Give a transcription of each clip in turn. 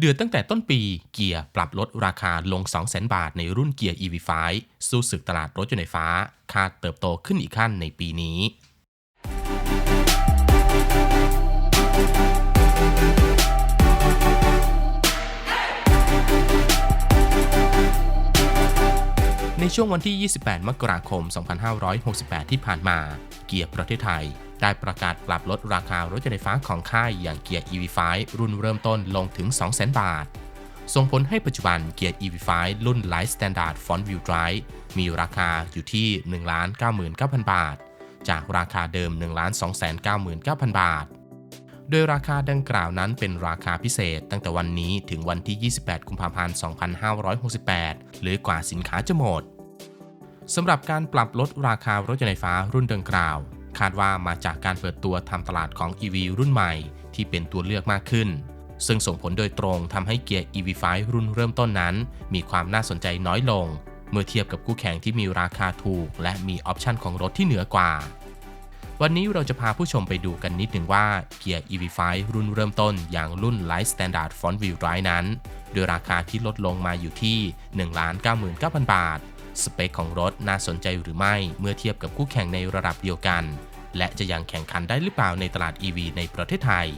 เดือนตั้งแต่ต้นปีเกียร์ปรับลดราคาลง 200,000 บาทในรุ่นเกียร์ EV5 สู้ศึกตลาดรถยนต์ไฟฟ้า คาดเติบโตขึ้นอีกขั้นในปีนี้ในช่วงวันที่ 28 มกราคม 2568 ที่ผ่านมา เกียร์ประเทศไทย ได้ประกาศปรับลดราคารถยนต์ไฟฟ้าของค่ายอย่างเกียร์ EV5 รุ่นเริ่มต้นลงถึง 200,000 บาท ส่งผลให้ปัจจุบันเกียร์ EV5 รุ่น Light Standard Front Wheel Drive มีราคาอยู่ที่ 1,99,000 บาท จากราคาเดิม 1,299,000 บาท โดยราคาดังกล่าวนั้นเป็นราคาพิเศษตั้งแต่วันนี้ถึงวันที่ 28 กุมภาพันธ์ 2568 หรือกว่าสินค้าจะหมดสำหรับการปรับลดราคารถยนต์ไฟฟ้ารุ่นดังกล่าว คาดว่ามาจากการเปิดตัวทำตลาดของ EV รุ่นใหม่ ที่เป็นตัวเลือกมากขึ้น ซึ่งส่งผลโดยตรงทำให้เกียร์ EV5 รุ่นเริ่มต้นนั้น มีความน่าสนใจน้อยลง เมื่อเทียบกับคู่แข่งที่มีราคาถูก และมีออปชันของรถที่เหนือกว่า วันนี้เราจะพาผู้ชมไปดูกันนิดหนึ่งว่าเกียร์ EV5 รุ่นเริ่มต้นอย่างรุ่น Light Standard Front Wheel Drive นั้น โดยราคาที่ลดลงมาอยู่ที่ 1,99,000 บาทสเปคของรถน่าสนใจหรือไม่เมื่อเทียบกับคู่แข่งในระดับเดียวกัน และจะยังแข่งขันได้หรือเปล่าในตลาด EV ในประเทศไทย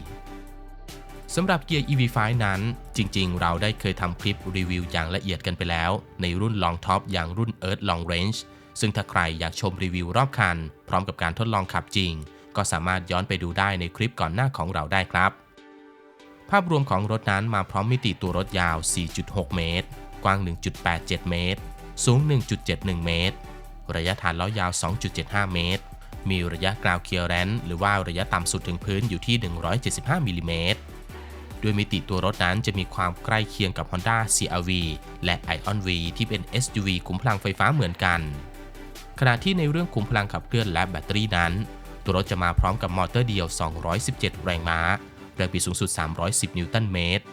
สำหรับเกียร์ EV5 นั้นจริงๆ เราได้เคยทำคลิปรีวิวอย่างละเอียดกันไปแล้ว ในรุ่น Long Top อย่างรุ่น Earth Long Range ซึ่งถ้าใครอยากชมรีวิวรอบคัน พร้อมกับการทดลองขับจริง ก็สามารถย้อนไปดูได้ในคลิปก่อนหน้าของเราได้ครับ ภาพรวมของรถนั้นมาพร้อมมิติตัวรถยาว 4.6 เมตร กว้าง 1.87 เมตร สูง 1.71 เมตร ระยะฐานล้อยาว 2.75 เมตร มีระยะกราวเคลียร์แรนหรือว่าระยะต่ำสุดถึงพื้นอยู่ที่ 175มิลลิเมตรด้วยมิติตัวรถนั้นจะมีความใกล้เคียงกับ Honda CR-V และ Ion V ที่เป็น SUV ขุมพลังไฟฟ้าเหมือนกัน ขณะที่ในเรื่องขุมพลังขับเคลื่อนและแบตเตอรี่นั้น ตัวรถจะมาพร้อมกับมอเตอร์เดียว 217 แรงม้า แรงบิดสูงสุด 310 นิวตันเมตร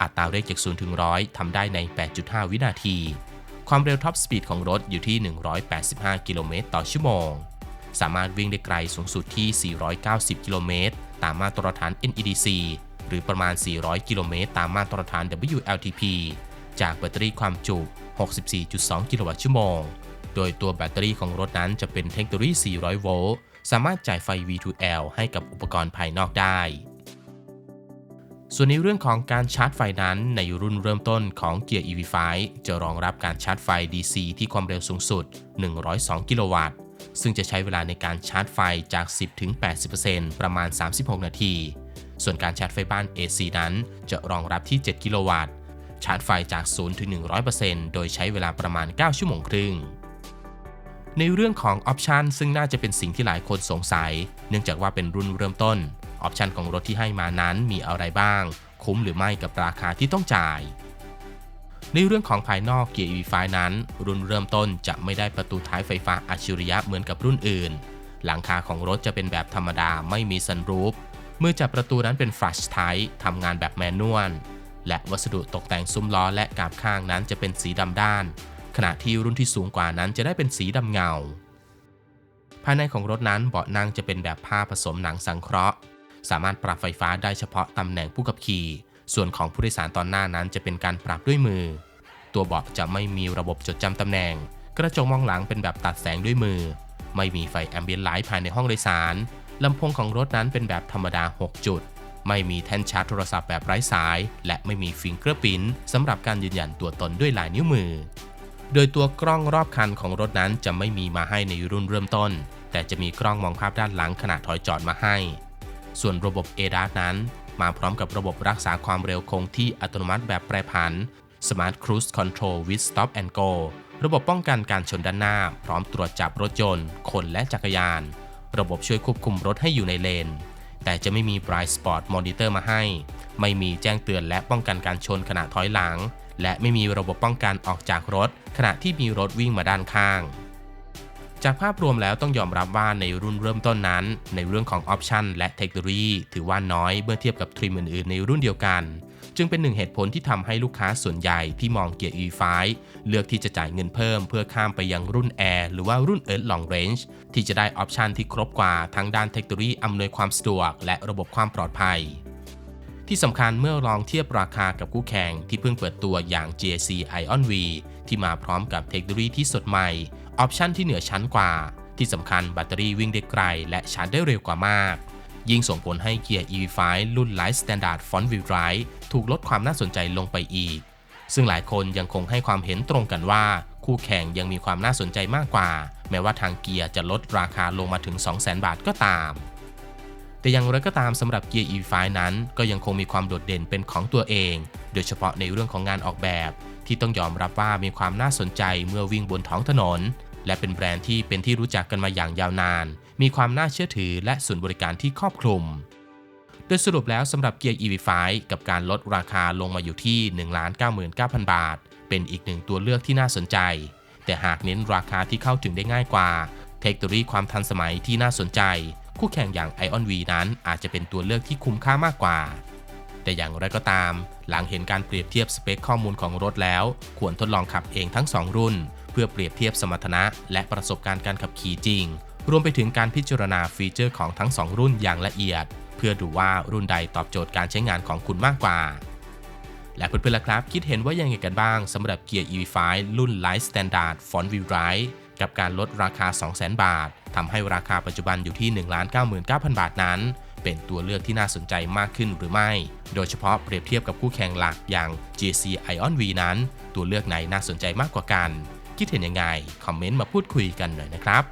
อัตราเร่งจาก0ถึง100ทำได้ใน 8.5 วินาที ความเร็วท็อปสปีดของรถอยู่ที่ 185 กิโลเมตรต่อชั่วโมง สามารถวิ่งได้ไกลสูงสุดที่ 490 กิโลเมตร ตามมาตรฐาน NEDC หรือประมาณ 400 กิโลเมตร ตามมาตรฐาน WLTP จากแบตเตอรี่ความจุ 64.2 กิโลวัตต์ชั่วโมง โดยตัวแบตเตอรี่ของรถนั้นจะเป็นเทคโนโลยี 400 โวลต์ สามารถจ่ายไฟ V2L ให้กับอุปกรณ์ภายนอกได้ ส่วนในเรื่องของการชาร์จไฟนั้น ในรุ่นเริ่มต้นของเกียร์ EV5 จะรองรับการชาร์จไฟ DC ที่ความเร็วสูงสุด 102 กิโลวัตต์ ซึ่งจะใช้เวลาในการชาร์จไฟจาก 10-80%ประมาณ 36 นาที ส่วนการชาร์จไฟบ้าน AC นั้นจะรองรับที่ 7 กิโลวัตต์ ชาร์จไฟจาก 0-100%โดยใช้เวลาประมาณ 9 ชั่วโมงครึ่งในเรื่องของออปชันซึ่งน่าจะเป็นสิ่งที่หลายคนสงสัย เนื่องจากว่าเป็นรุ่นเริ่มต้น ออปชันของรถที่ให้มานั้นมีอะไรบ้าง คุ้มหรือไม่กับราคาที่ต้องจ่าย ในเรื่องของภายนอกเกียร์ EV5 นั้น รุ่นเริ่มต้นจะไม่ได้ประตูท้ายไฟฟ้าอัจฉริยะเหมือนกับรุ่นอื่น หลังคาของรถจะเป็นแบบธรรมดาไม่มีซันรูฟเมื่อจับประตูนั้นเป็น Flash Type ทำงานแบบแมนนวลและวัสดุตกแต่งซุ้มล้อและกาบข้างนั้นจะเป็นสีดำด้าน ขณะที่รุ่นที่สูงกว่านั้นจะได้เป็นสีดำเงา ภายในของรถนั้นเบาะนั่งจะเป็นแบบผ้าผสมหนังสังเคราะห์ สามารถปรับไฟฟ้าได้เฉพาะตำแหน่งผู้ขับขี่ ส่วนของผู้โดยสารตอนหน้านั้นจะเป็นการปรับด้วยมือ ตัวเบาะจะไม่มีระบบจดจำตำแหน่ง กระจกมองหลังเป็นแบบตัดแสงด้วยมือ ไม่มีไฟแอมเบียนไลท์ภายในห้องโดยสารลำโพงของรถนั้นเป็นแบบธรรมดา 6 จุด ไม่มีแท่นชาร์จโทรศัพท์แบบไร้สาย และไม่มีฟิงเกอร์พิ้นสำหรับการยืนยันตัวตนด้วยลายนิ้วมือ โดยตัวกล้องรอบคันของรถนั้นจะไม่มีมาให้ในรุ่นเริ่มต้น แต่จะมีกล้องมองภาพด้านหลังขณะถอยจอดมาให้ ส่วนระบบ ADAS นั้น มาพร้อมกับระบบรักษาความเร็วคงที่อัตโนมัติแบบแปรผัน Smart Cruise Control with Stop and Go ระบบป้องกันการชนด้านหน้า พร้อมตรวจจับรถยนต์ คนและจักรยาน ระบบช่วยควบคุมรถให้อยู่ในเลน แต่จะไม่มี Bright Spot Monitor มาให้ ไม่มีแจ้งเตือนและป้องกันการชนขณะถอยหลัง และไม่มีระบบป้องกันออกจากรถ ขณะที่มีรถวิ่งมาด้านข้าง จากภาพรวมแล้วต้องยอมรับว่าในรุ่นเริ่มต้นนั้น ในเรื่องของออปชันและเทคโนโลยีถือว่าน้อยเมื่อเทียบกับทริมอื่นๆในรุ่นเดียวกัน จึงเป็นหนึ่งเหตุผลที่ทำให้ลูกค้าส่วนใหญ่ที่มองเกียร์ E5 เลือกที่จะจ่ายเงินเพิ่มเพื่อข้ามไปยังรุ่น Air หรือว่ารุ่น Earth Long Range ที่จะได้ออปชันที่ครบกว่าทั้งด้านเทคโนโลยีอำนวยความสะดวกและระบบความปลอดภัย ที่สำคัญเมื่อลองเทียบราคากับคู่แข่งที่เพิ่งเปิดตัวอย่าง GAC Ion V ที่มาพร้อมกับเทคโนโลยีที่สดใหม่ ออปชันที่เหนือชั้นกว่า ที่สำคัญแบตเตอรี่วิ่งได้ไกล และชาร์จได้เร็วกว่ามาก ยิ่งส่งผลให้เกียร์ EV5 รุ่น Light Standard Front Wheel Drive ถูกลดความน่าสนใจลงไปอีก ซึ่งหลายคนยังคงให้ความเห็นตรงกันว่า คู่แข่งยังมีความน่าสนใจมากกว่า แม้ว่าทางเกียร์จะลดราคาลงมาถึง 200,000 บาทก็ตาม แต่อย่างไรก็ตามสำหรับเกียร์ EV5 นั้นก็ยังคงมีความโดดเด่นเป็นของตัวเอง โดยเฉพาะในเรื่องของงานออกแบบ ที่ต้องยอมรับว่ามีความน่าสนใจเมื่อวิ่งบนท้องถนน และเป็นแบรนด์ที่เป็นที่รู้จักกันมาอย่างยาวนาน มีความน่าเชื่อถือและศูนบริการที่ครอบคลุม โดยสรุปแล้วสำหรับเกียร์ EV5 กับการลดราคาลงมาอยู่ที่ 1,99,000 บาท เป็นอีกหนึ่งตัวเลือกที่น่าสนใจ แต่หากเน้นราคาที่เข้าถึงได้ง่ายกว่า เทคโนโลยีความทันสมัยที่น่าสนใจ คู่แข่งอย่าง Ion V นั้นอาจจะเป็นตัวเลือกที่คุ้มค่ามากกว่า แต่อย่างไรก็ตาม หลังเห็นการเปรียบเทียบสเปคข้อมูลของรถแล้ว ควรทดลองขับเองทั้ง 2 รุ่น เพื่อเปรียบเทียบสมรรถนะ และประสบการณ์การขับขี่จริง รวมไปถึงการพิจารณาฟีเจอร์ของทั้ง 2 รุ่นอย่างละเอียด เพื่อดูว่ารุ่นใดตอบโจทย์การใช้งานของคุณมากกว่าและเพื่อนๆล่ะครับ คิดเห็นว่ายังไงกันบ้างสำหรับเกียร์ EV5 รุ่น Light Standard Front Wheel Drive กับการลดราคา 200,000 บาททำให้ราคาปัจจุบันอยู่ที่ 199,000 บาทนั้น เป็นตัวเลือกที่น่าสนใจมากขึ้นหรือไม่ โดยเฉพาะเปรียบเทียบกับคู่แข่งหลักอย่าง GC Ion V นั้น ตัวเลือกไหนน่าสนใจมากกว่ากัน คิดเห็นยังไง คอมเมนต์มาพูดคุยกันหน่อยนะครับ